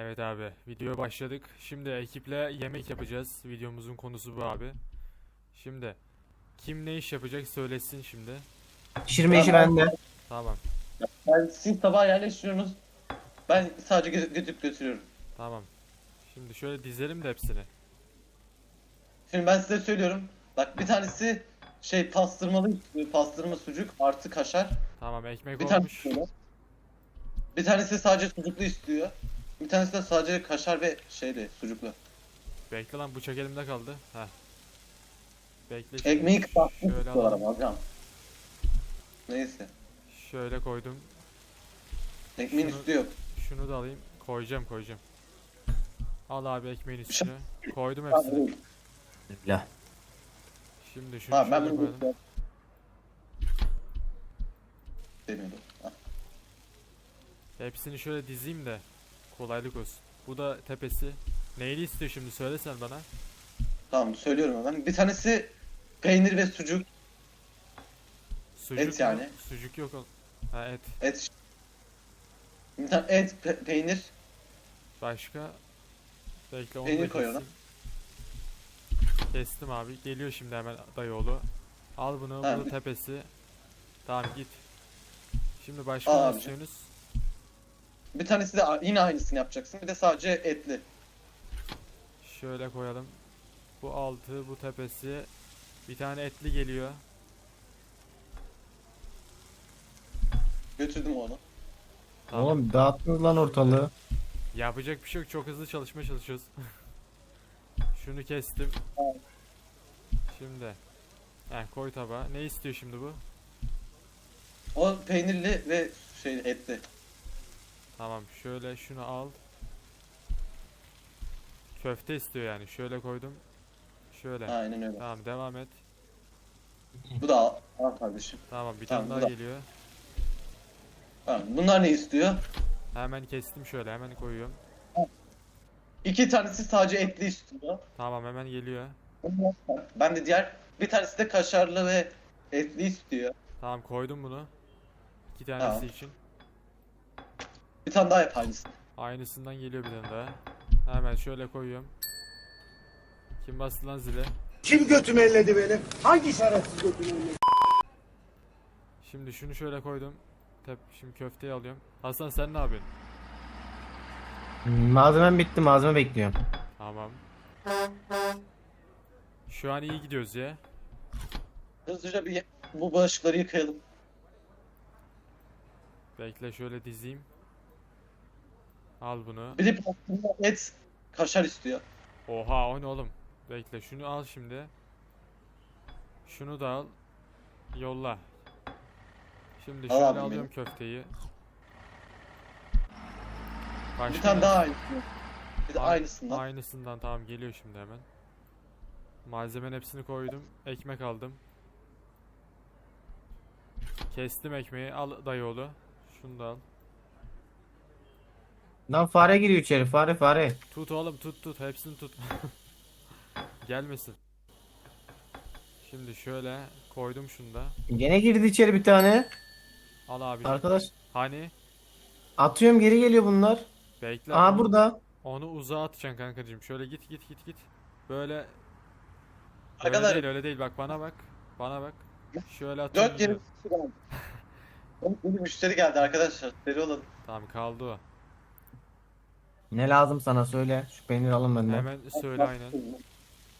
Evet abi, videoya başladık. Şimdi ekiple yemek yapacağız. Videomuzun konusu bu abi. Şimdi kim ne iş yapacak söylesin şimdi. Pişirme işi Tamam. bende. Tamam, Yani siz tabağa yerleştiriyorsunuz. Ben sadece gö- götürüp götürüyorum. tamam. Şimdi şöyle dizelim de hepsini. Şimdi ben size söylüyorum. Bak bir tanesi şey pastırmalı istiyor. Pastırma sucuk artı kaşar. Tamam, ekmek Bir olmuş. tanesi böyle. Bir tanesi sadece sucuklu istiyor. Bir tanesi de sadece kaşar ve şeyli sucuklu. Bekle lan bıçak elimde kaldı. Heh. Bekle. şimdi. Ekmeği kısaltmış Şöyle istiyorlar alalım. hocam. Neyse. Şöyle koydum. Ekmeğin Şunu- üstü yok. Şunu da alayım. Koyacağım, koyacağım. Al abi ekmeğin şey- üstüne. Koydum Tamam, hepsini. evet. Bismillah. Şimdi şunu Tamam ben şöyle bunu koyalım. götürüyorum. Demiyordum. Hepsini şöyle dizeyim de kolaylık olsun. Bu da tepesi. Neyli istiyor şimdi söylesen bana. Tamam söylüyorum hemen. Bir tanesi peynir ve sucuk. Sucuk Et mu? yani. Sucuk yok. Ha et. Et. Bir tane et, pe- peynir. Başka. Bekle onu Peynir da koyalım. keseyim. Kestim abi. Geliyor şimdi hemen dayıoğlu. Al bunu. Ha, Bu da bir- tepesi. Tamam git. Şimdi başka Al ne istiyorsunuz? Bir tanesi de yine aynısını yapacaksın. Bir de sadece etli. Şöyle koyalım. Bu altı, bu tepesi. Bir tane etli geliyor. Götürdüm onu. Tamam. Oğlum dağıttınız lan ortalığı. Yapacak bir şey yok. Çok hızlı çalışmaya çalışıyoruz. Şunu kestim. Şimdi. Heh, koy tabağa. Ne istiyor şimdi bu? O peynirli ve şey etli. Tamam. Şöyle şunu al. Köfte istiyor yani. Şöyle koydum. Şöyle. Aynen öyle. Tamam devam et. Bu da al, al kardeşim. Tamam bir Tamam, tane bu daha da- geliyor. Tamam. Bunlar ne istiyor? Hemen kestim şöyle. Hemen koyuyorum. İki tanesi sadece etli istiyor. Tamam hemen geliyor. Ben de diğer bir tanesi de kaşarlı ve etli istiyor. Tamam koydum bunu. İki tanesi Tamam. için. Bir tane daha yap aynısını. Aynısından geliyor bir tane daha. Hemen şöyle koyuyorum. Kim bastı lan zile? Kim götümü elledi benim? Hangi şerefsiz götümü elledi? Şimdi şunu şöyle koydum. Tep şimdi köfteyi alıyorum. Hasan sen ne yapıyorsun? Malzemem bitti malzeme bekliyorum. Tamam. Şu an iyi gidiyoruz ya. Hızlıca bir bu bulaşıkları yıkayalım. Bekle şöyle dizeyim. Al bunu. Bir de pastırma et kaşar istiyor. Oha o ne oğlum? Bekle şunu al şimdi. Şunu da al. Yolla. Şimdi Al şöyle abi alıyorum köfteyi. Başka Bir tane ne? daha aynısını. Bir de Ay- aynısından. Aynısından tamam geliyor şimdi hemen. Malzemenin hepsini koydum. Ekmek aldım. Kestim ekmeği. Al dayıoğlu. Şunu da al. Lan fare giriyor içeri fare fare. Tut oğlum tut tut. Hepsini tut. Gelmesin. Şimdi şöyle koydum şunu da. Gene girdi içeri bir tane. Al abi. Arkadaş Hani? atıyorum geri geliyor bunlar. Bekle. Aa onu- burada. Onu uzağa atacaksın kankacığım. Şöyle git git git git. Böyle öyle Arkadaşlar değil öyle değil. Bak bana bak. Bana bak. Şöyle atıyorum. dört yeni müşteri geldi. Dört yeni müşteri geldi arkadaşlar. Deri olalım. Tamam kaldı o. Ne lazım sana söyle. Şu peyniri alın benden. Hemen söyle aynen.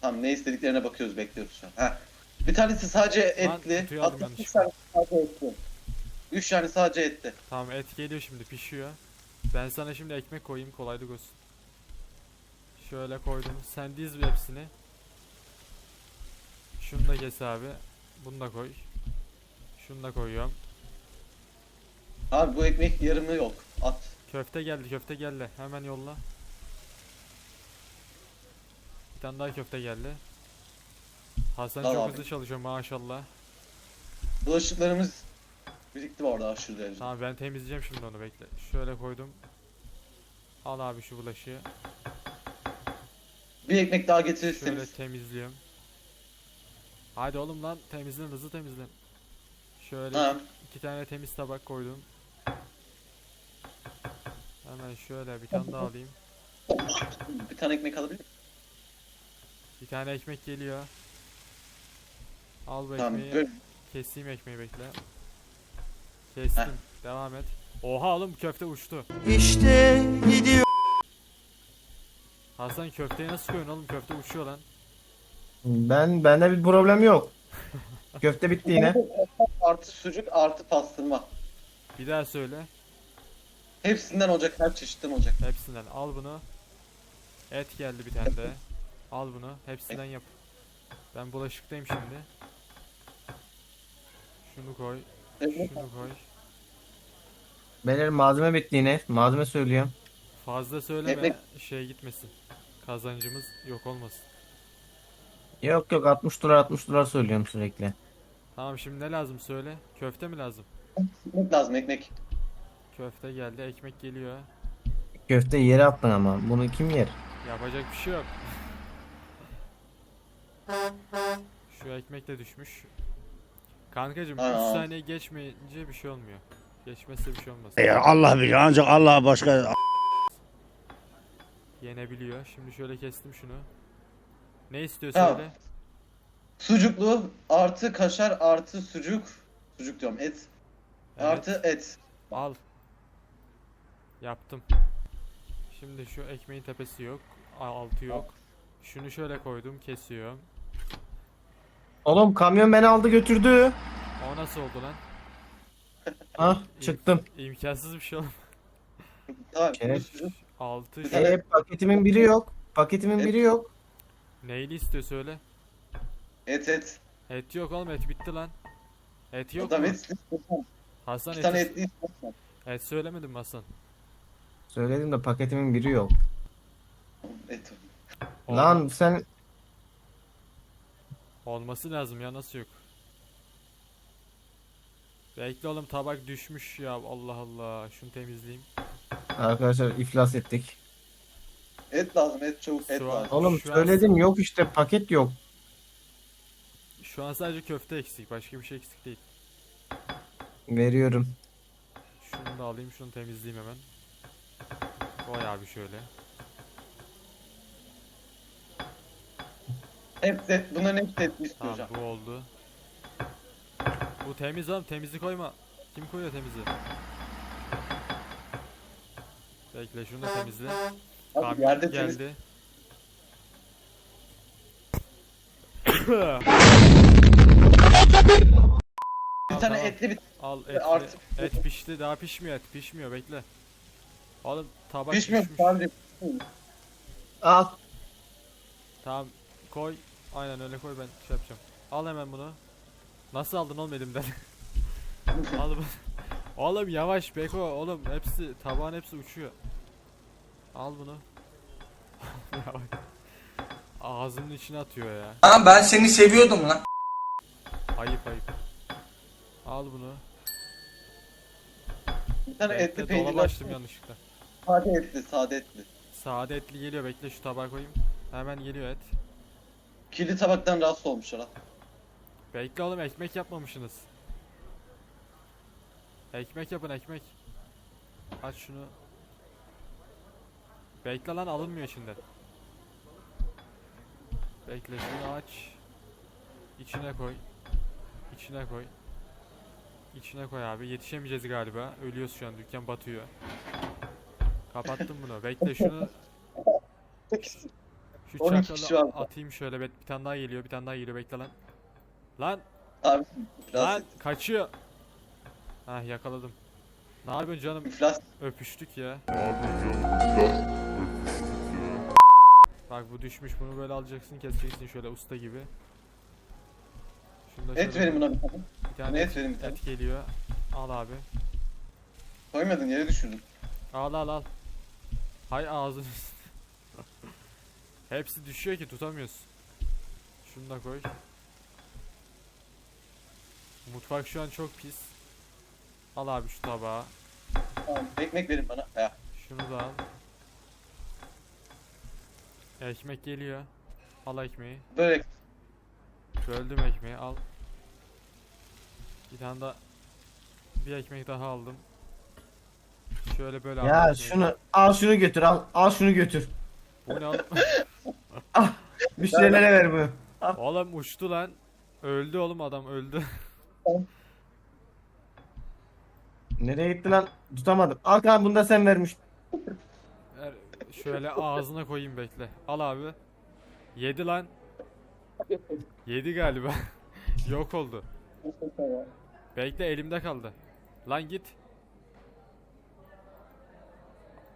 Tamam ne istediklerine bakıyoruz bekliyoruz şu an. Ha. Bir tanesi sadece etli. kutuyu aldım Hatta üç yanlışlıkla. tane sadece etli. Üç tane sadece etli. Tamam et geliyor şimdi pişiyor. Ben sana şimdi ekmek koyayım kolaylık olsun. Şöyle koydum. Sen diz bir hepsini. Şunu da kes abi. Bunu da koy. Şunu da koyuyorum. Abi bu ekmek yarımı yok. At. Köfte geldi köfte geldi. Hemen yolla. Bir tane daha köfte geldi. Hasan Al çok abi. hızlı çalışıyor maşallah. Bulaşıklarımız birikti orada aşırı derecede. Tamam ben temizleyeceğim şimdi onu bekle. Şöyle koydum. Al abi şu bulaşığı. Bir ekmek daha Şöyle getirirseniz. temizliyorum. Hadi oğlum lan temizlen hızlı temizlen. Şöyle Tamam. iki tane temiz tabak koydum. Hemen şöyle bir tane daha alayım. Bir tane ekmek alabilir miyim? Bir tane ekmek geliyor. Al bu Tamam. ekmeği. Böyle. Keseyim ekmeği bekle. Kestim. Devam et. Oha oğlum köfte uçtu. İşte gidiyor. Hasan köfteyi nasıl koyuyorsun oğlum? Köfte uçuyor lan. Ben bende bir problem yok. Köfte bitti yine. Artı sucuk artı pastırma. Bir daha söyle. Hepsinden olacak. Her çeşitten olacak. Hepsinden al bunu. Et geldi bir tane de. Al bunu. Hepsinden yap. Ben bulaşıktayım şimdi. Şunu koy. Şunu koy. Benim malzeme bitti yine. Malzeme söylüyorum. Fazla söyleme. Şey gitmesin. Kazancımız yok olmasın. Yok yok 60 dolar 60 dolar söylüyorum sürekli. Tamam şimdi ne lazım söyle. Köfte mi lazım? ekmek lazım ekmek. Köfte geldi. Ekmek geliyor. Köfte yere attın ama. Bunu kim yer? Yapacak bir şey yok. Şu ekmek de düşmüş. Kankacım 3 Aa. saniye geçmeyince bir şey olmuyor. Geçmezse bir şey olmaz. Ya Allah bilir ancak Allah başka Yenebiliyor. Şimdi şöyle kestim şunu. Ne istiyor söyle. Sucuklu artı kaşar artı sucuk. Sucuk diyorum et. Evet, Artı et. Al. Yaptım. Şimdi şu ekmeğin tepesi yok. Altı yok. Şunu şöyle koydum. Kesiyorum. Oğlum kamyon beni aldı götürdü. O nasıl oldu lan? Ah çıktım. İmkansız bir şey oğlum. Tamam. Şeref. sucuk. 6 Bir tane- E paketimin biri yok. Paketimin biri yok. Neyli istiyor söyle. Et et. Et yok oğlum et bitti lan. Et yok Adam mu? et. Hasan Bir et, tane is- etli istiyorsan. et söylemedim mi Hasan? Söyledim de paketimin biri yok. Et. Olma- Lan sen Olması lazım ya nasıl yok? Bekle oğlum tabak düşmüş ya Allah Allah şunu temizleyeyim. arkadaşlar iflas ettik. Et lazım et çabuk et Şu an- lazım. Oğlum Şu an- söyledim yok işte paket yok. Şu an sadece köfte eksik başka bir şey eksik değil. Veriyorum. Şunu da alayım şunu temizleyeyim hemen. Koy abi şöyle. Hepsi et. Bunların hepsi istiyor Tamam hocam. bu oldu. Bu temiz oğlum temizi koyma. Kim koyuyor temizi? Bekle şunu da temizle. Abi Kamyon yerde temiz. geldi. Bir tane Tamam. etli bir Al etli. Artık- Et pişti daha pişmiyor et pişmiyor bekle. Oğlum tabak pişmiyor. düşmüş. Al. Tamam koy. Aynen öyle koy ben şey yapacağım. Al hemen bunu. Nasıl aldın oğlum elimden? Al bunu. Oğlum yavaş Beko oğlum hepsi tabağın hepsi uçuyor. Al bunu. Ağzının içine atıyor ya. Lan ben seni seviyordum lan. Ayıp ayıp. Al bunu. bir tane etli Bekle peynir açtım yanlışlıkla. Sade etli, sade etli. Sade etli geliyor bekle şu tabağa koyayım. Hemen geliyor et. Kirli tabaktan rahatsız olmuşlar ha. Bekle oğlum ekmek yapmamışsınız. Ekmek yapın ekmek. Aç şunu. Bekle lan alınmıyor içinden. Bekle şunu aç. İçine koy. İçine koy. İçine koy abi. Yetişemeyeceğiz galiba. Ölüyoruz şu an. Dükkan batıyor. Kapattım bunu. Bekle şunu. Şu 12 kişi çakalı var. atayım şöyle. Bir tane daha geliyor. Bir tane daha geliyor. Bekle lan. Lan. Abi iflas Lan kaçıyor. Hah yakaladım. Ne yapıyorsun canım? İflas. Öpüştük ya. Bak bu düşmüş bunu böyle alacaksın keseceksin şöyle usta gibi. Şunu da Et şöyle- verin buna bir tane. Bir tane et et, verin bir tane. et geliyor. Al abi. Koymadın yere düşürdün. Al al al. Hay ağzını. Hepsi düşüyor ki tutamıyoruz. Şunu da koy. Mutfak şu an çok pis. Al abi şu tabağı. Tamam, ekmek verin bana. Ya. Şunu da al. Ekmek geliyor. Al ekmeği. Böyle Böldüm ekmeği al. Bir tane daha bir ekmek daha aldım. Şöyle böyle Ya ekmeği. şunu al şunu götür al. Al şunu götür. Bu ne oğlum? Müşterilere ver bunu. oğlum uçtu lan. Öldü oğlum adam öldü. Nereye gitti lan? Tutamadım. Al kan bunu da sen vermiş. Ver, Şöyle ağzına koyayım bekle. Al abi. Yedi lan. Yedi galiba. Yok oldu. Bekle elimde kaldı. Lan git.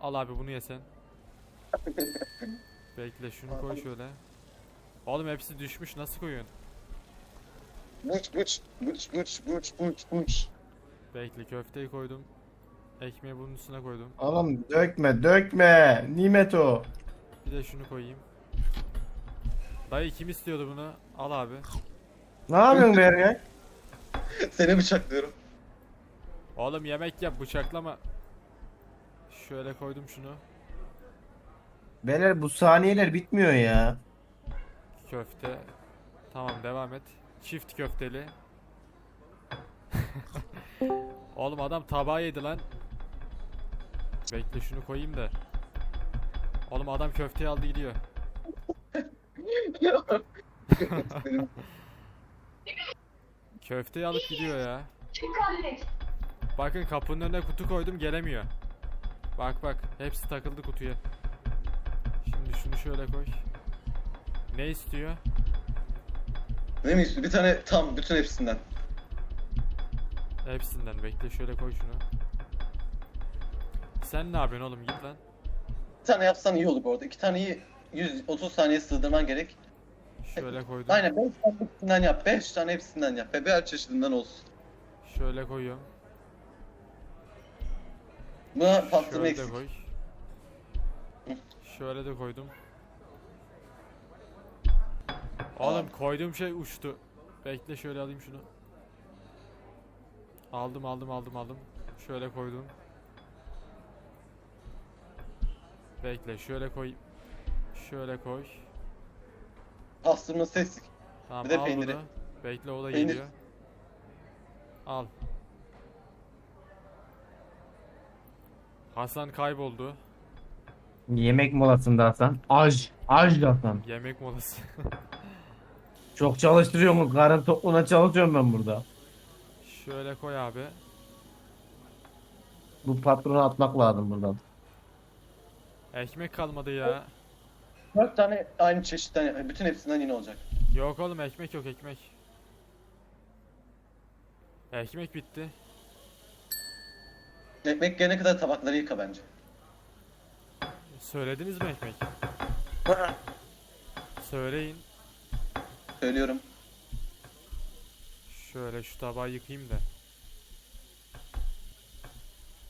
Al abi bunu yesen. Bekle şunu koy şöyle. Oğlum hepsi düşmüş nasıl koyuyorsun? Buç buç buç buç buç buç buç. Bekle köfteyi koydum. Ekmeği bunun üstüne koydum. Oğlum dökme dökme. Nimet o. Bir de şunu koyayım. Dayı kim istiyordu bunu? Al abi. Ne yapıyorsun be ya? Seni bıçaklıyorum. Oğlum yemek yap bıçaklama. Şöyle koydum şunu. Beyler bu saniyeler bitmiyor ya. Köfte. Tamam devam et. Çift köfteli. Oğlum adam tabağı yedi lan. Bekle şunu koyayım da. Oğlum adam köfteyi aldı gidiyor. Köfteyi alıp gidiyor ya. Bakın kapının önüne kutu koydum gelemiyor. Bak bak hepsi takıldı kutuya. Şimdi şunu şöyle koy. Ne istiyor? ne mi istiyor? Bir tane tam bütün hepsinden. Hepsinden bekle şöyle koy şunu. Sen ne yapıyorsun oğlum git lan. Bir tane yapsan iyi olur bu arada. İki taneyi 130 saniye sığdırman gerek. Şöyle koydum. Aynen 5 tane hepsinden yap. 5 tane hepsinden yap. Ve her çeşidinden olsun. Şöyle koyuyorum. Buna pastırma Şöyle de eksik. koy. Şöyle de koydum. Oğlum koyduğum şey uçtu. Bekle şöyle alayım şunu. Aldım aldım aldım aldım. Şöyle koydum. Bekle şöyle koy. Şöyle koy. Pastırma eksik. Tamam Bir de al peyniri. bunu. Bekle o da Peynir. geliyor. Al. Hasan kayboldu. Yemek molasında Hasan. Aj. Aj Hasan. Yemek molası. Çok çalıştırıyor mu? Karın tokluğuna çalışıyorum ben burada. Şöyle koy abi. Bu patronu atmak lazım buradan. Ekmek kalmadı ya. 4 tane aynı çeşitten. Bütün hepsinden yine olacak. Yok oğlum ekmek yok ekmek. Ekmek bitti. Ekmek gelene kadar tabakları yıka bence. Söylediniz mi ekmek? Söyleyin. Söylüyorum. Şöyle şu tabağı yıkayayım da.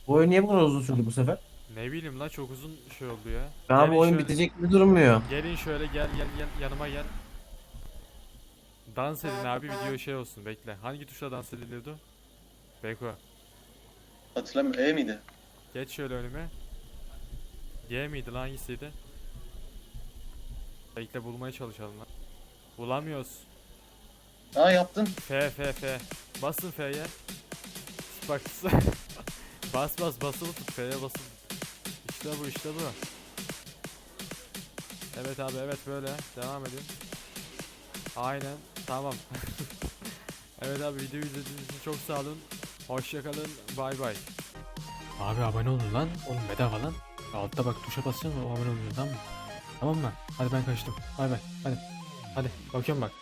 Bu oyun niye bu kadar uzun sürdü bu sefer? Ne bileyim la çok uzun şey oldu ya. Daha Gelin bu oyun şöyle- bitecek gibi durmuyor. Gelin şöyle gel gel gel yanıma gel. Dans edin abi video şey olsun bekle. Hangi tuşla dans ediliyordu? Beko. Hatırlamıyorum. E miydi? Geç şöyle önüme. G miydi lan hangisiydi? Bekle bulmaya çalışalım lan. Bulamıyoruz. Aa yaptın. F F F. Basın F'ye. Bak bas bas basılı tut F'ye basılı tut. İşte bu işte bu. Evet abi evet böyle devam edin. Aynen tamam. evet abi videoyu izlediğiniz için çok sağ olun. Hoşçakalın bay bay. Abi abone olun lan. Oğlum bedava lan. Altta bak tuşa basacaksın abone oluyorsun tamam mı? Tamam mı? Hadi ben kaçtım. Bay bay. Hadi. Hadi bakıyorum bak.